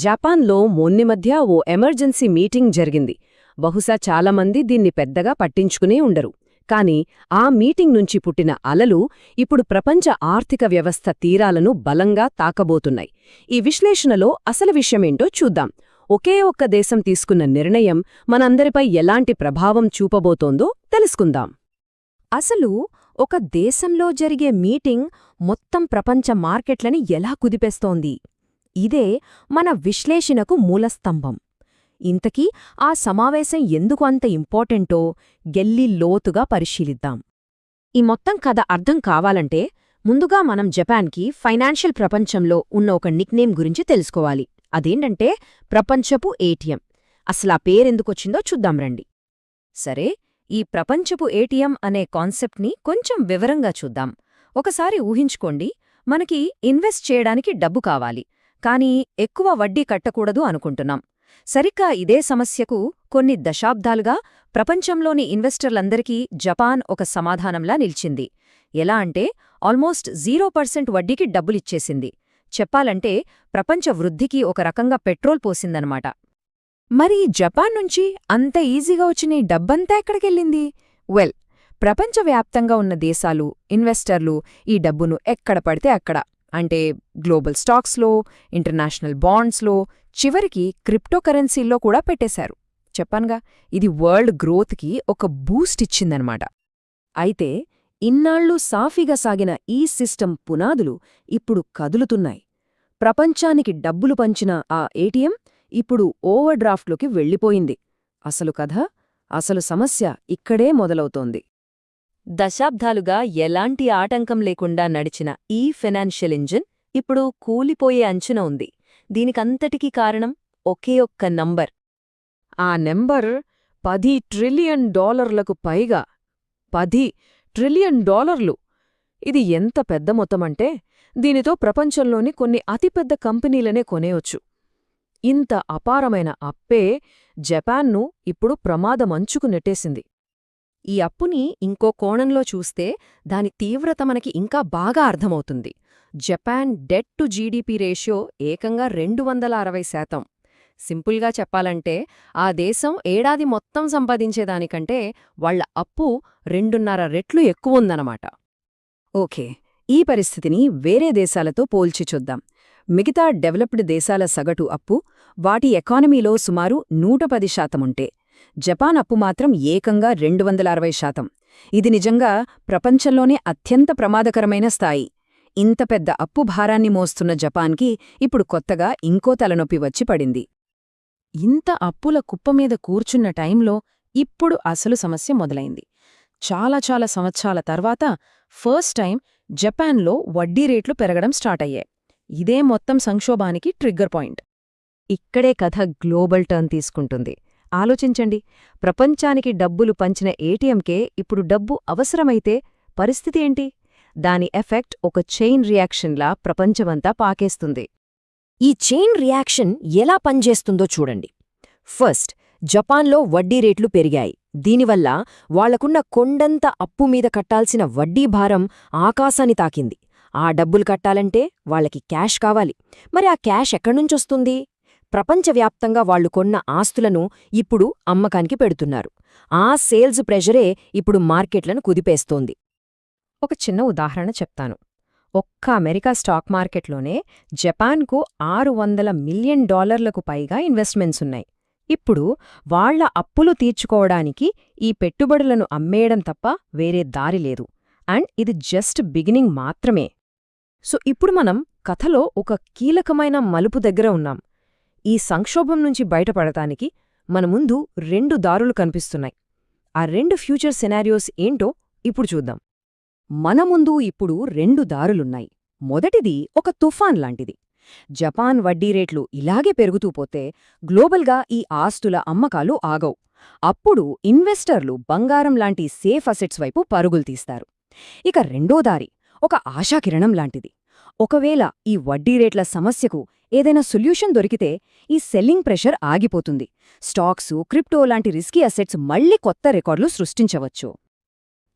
జపాన్లో మొన్ని మధ్య ఓ emergency meeting జరిగింది. బహుశా చాలామంది దీన్ని పెద్దగా పట్టించుకునే ఉండరు. కాని ఆ మీటింగ్ నుంచి పుట్టిన అలలు ఇప్పుడు ప్రపంచ ఆర్థిక వ్యవస్థ తీరాలను బలంగా తాకబోతున్నాయి. ఈ విశ్లేషణలో అసలు విషయమేంటో చూద్దాం. ఒకే ఒక్క దేశం తీసుకున్న నిర్ణయం మనందరిపై ఎలాంటి ప్రభావం చూపబోతోందో తెలుసుకుందాం. అసలు ఒక దేశంలో జరిగే మీటింగ్ మొత్తం ప్రపంచ మార్కెట్లని ఎలా కుదిపేస్తోంది? ఇదే మన విశ్లేషణకు మూలస్తంభం. ఇంతకీ ఆ సమావేశం ఎందుకు అంత ఇంపార్టెంటో గెల్లి లోతుగా పరిశీలిద్దాం. ఈ మొత్తం కథ అర్థం కావాలంటే ముందుగా మనం జపాన్కి ఫైనాన్షియల్ ప్రపంచంలో ఉన్న ఒక నిక్నేమ్ గురించి తెలుసుకోవాలి. అదేంటంటే ప్రపంచపు ఏటీఎం. అసలా పేరెందుకొచ్చిందో చూద్దాం రండి. సరే ఈ ప్రపంచపు ఏటీఎం అనే కాన్సెప్ట్ని కొంచెం వివరంగా చూద్దాం. ఒకసారి ఊహించుకోండి మనకి ఇన్వెస్ట్ చేయడానికి డబ్బు కావాలి. కానీ ఎక్కువ వడ్డీ కట్టకూడదు అనుకుంటున్నాం. సరిగ్గా ఇదే సమస్యకు కొన్ని దశాబ్దాలుగా ప్రపంచంలోని ఇన్వెస్టర్లందరికీ జపాన్ ఒక సమాధానంలా నిలిచింది. ఎలా అంటే ఆల్మోస్ట్ జీరో పర్సెంట్ వడ్డీకి డబ్బులిచ్చేసింది. చెప్పాలంటే ప్రపంచ వృద్ధికి ఒక రకంగా పెట్రోల్ పోసిందనమాట. మరి జపాన్ నుంచి అంత ఈజీగా వచ్చిన డబ్బంతా ఎక్కడికెళ్ళింది? వెల్ ప్రపంచవ్యాప్తంగా ఉన్న దేశాలు ఇన్వెస్టర్లు ఈ డబ్బును ఎక్కడ పడితే అక్కడ. అంటే గ్లోబల్ స్టాక్స్లో ఇంటర్నేషనల్ బాండ్స్లో చివరికి క్రిప్టోకరెన్సీల్లో కూడా పెట్టేశారు. చెప్పానుగా ఇది వరల్డ్ గ్రోత్కి ఒక బూస్ట్ ఇచ్చిందనమాట. అయితే ఇన్నాళ్ళు సాఫీగా సాగిన ఈ సిస్టమ్ పునాదులు ఇప్పుడు కదులుతున్నాయి. ప్రపంచానికి డబ్బులు పంచిన ఆ ఏటీఎం ఇప్పుడు ఓవర్ డ్రాఫ్ట్లోకి వెళ్ళిపోయింది. అసలు కథ అసలు సమస్య ఇక్కడే మొదలవుతోంది. దశాబ్దాలుగా ఎలాంటి ఆటంకం లేకుండా నడిచిన ఈ ఫినాన్షియల్ ఇంజిన్ ఇప్పుడు కూలిపోయే అంచున ఉంది. దీనికంతటికీ కారణం ఒకే ఒక్క నంబర్. ఆ నెంబర్ పది ట్రిలియన్ డాలర్లకు పైగా పది ట్రిలియన్ డాలర్లు. ఇది ఎంత పెద్ద మొత్తమంటే దీనితో ప్రపంచంలోని కొన్ని అతిపెద్ద కంపెనీలనే కొనేయొచ్చు. ఇంత అపారమైన అప్పే జపాన్ను ఇప్పుడు ప్రమాదమంచుకు నెట్టేసింది. ఈ అప్పుని ఇంకో కోణంలో చూస్తే దాని తీవ్రత మనకి ఇంకా బాగా అర్థమవుతుంది. Japan debt to GDP ratio ఏకంగా రెండు వందల అరవై శాతం. సింపుల్గా చెప్పాలంటే ఆ దేశం ఏడాది మొత్తం సంపాదించేదానికంటే వాళ్ళ అప్పు రెండున్నర రెట్లు ఎక్కువుందనమాట ఓకే ఈ పరిస్థితిని వేరే దేశాలతో పోల్చి చూద్దాం. మిగతా డెవలప్డ్ దేశాల సగటు అప్పు వాటి ఎకానమీలో సుమారు నూట పది శాతముంటే. జపాన్ అప్పు మాత్రం ఏకంగా రెండు వందల అరవై శాతం. ఇది నిజంగా ప్రపంచంలోనే అత్యంత ప్రమాదకరమైన స్థాయి. ఇంత పెద్ద అప్పు భారాన్ని మోస్తున్న జపాన్కి ఇప్పుడు కొత్తగా ఇంకో తలనొప్పి వచ్చి పడింది. ఇంత అప్పుల కుప్పమీద కూర్చున్న టైంలో ఇప్పుడు అసలు సమస్య మొదలైంది. చాలా చాలా సంవత్సరాల తర్వాత ఫస్ట్ టైం జపాన్లో వడ్డీ రేట్లు పెరగడం స్టార్ట్ అయ్యాయి. ఇదే మొత్తం సంక్షోభానికి ట్రిగ్గర్ పాయింట్. ఇక్కడే కథ గ్లోబల్ టర్న్ తీసుకుంటుంది. ఆలోచించండి. ప్రపంచానికి డబ్బులు పంచిన ఏటీఎంకే ఇప్పుడు డబ్బు అవసరమైతే పరిస్థితి ఏంటి? దాని ఎఫెక్ట్ ఒక చైన్ రియాక్షన్లా ప్రపంచమంతా పాకేస్తుంది. ఈ చైన్ రియాక్షన్ ఎలా పనిచేస్తుందో చూడండి. ఫస్ట్ జపాన్లో వడ్డీ రేట్లు పెరిగాయి. దీనివల్ల వాళ్ళకున్న కొండంత అప్పు మీద కట్టాల్సిన వడ్డీ భారం ఆకాశాన్ని తాకింది. ఆ డబ్బులు కట్టాలంటే వాళ్ళకి క్యాష్ కావాలి. మరి ఆ క్యాష్ ఎక్కడ్నుంచొస్తుంది ప్రపంచవ్యాప్తంగా వాళ్ళు కొన్న ఆస్తులను ఇప్పుడు అమ్మకానికి పెడుతున్నారు. ఆ సేల్స్ ప్రెషరే ఇప్పుడు మార్కెట్లను కుదిపేస్తోంది. ఒక చిన్న ఉదాహరణ చెప్తాను. ఒక్క అమెరికా స్టాక్ మార్కెట్లోనే జపాన్కు ఆరు వందల మిలియన్ డాలర్లకు పైగా ఇన్వెస్ట్మెంట్స్ ఉన్నాయి. ఇప్పుడు వాళ్ళ అప్పులు తీర్చుకోవడానికి ఈ పెట్టుబడులను అమ్మేయడం తప్ప వేరే దారి లేదు. అండ్ ఇది జస్ట్ బిగినింగ్ మాత్రమే. సో ఇప్పుడు మనం కథలో ఒక కీలకమైన మలుపు దగ్గర ఉన్నాం. ఈ సంక్షోభం నుంచి బయటపడటానికి మన ముందు రెండు దారులు కనిపిస్తున్నాయి. ఆ రెండు ఫ్యూచర్ సెనారియోస్ ఏంటో ఇప్పుడు చూద్దాం. మన ముందు ఇప్పుడు రెండు దారులున్నాయి. మొదటిది ఒక తుఫాన్ లాంటిది. జపాన్ వడ్డీ రేట్లు ఇలాగే పెరుగుతూ పోతే గ్లోబల్గా ఈ ఆస్తుల అమ్మకాలు ఆగవు. అప్పుడు ఇన్వెస్టర్లు బంగారం లాంటి సేఫ్ అసెట్స్ వైపు పరుగులు తీస్తారు. ఇక రెండో దారి ఒక ఆశాకిరణం లాంటిది. ఒకవేళ ఈ వడ్డీ రేట్ల సమస్యకు ఏదైనా సొల్యూషన్ దొరికితే ఈ సెల్లింగ్ ప్రెషర్ ఆగిపోతుంది. స్టాక్స్ క్రిప్టో లాంటి రిస్కీ అసెట్స్ మళ్ళీ కొత్త రికార్డులు సృష్టించవచ్చు.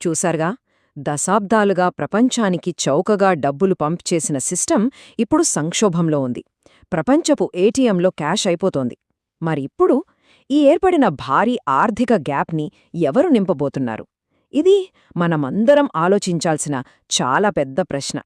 చూసారుగా దశాబ్దాలుగా ప్రపంచానికి చౌకగా డబ్బులు పంప్ చేసిన సిస్టమ్ ఇప్పుడు సంక్షోభంలో ఉంది. ప్రపంచపు ఏటీఎంలో క్యాష్ అయిపోతోంది. మరి ఇప్పుడు ఈ ఏర్పడిన భారీ ఆర్థిక గ్యాప్ని ఎవరు నింపబోతున్నారు? ఇది మనమందరం ఆలోచించాల్సిన చాలా పెద్ద ప్రశ్న.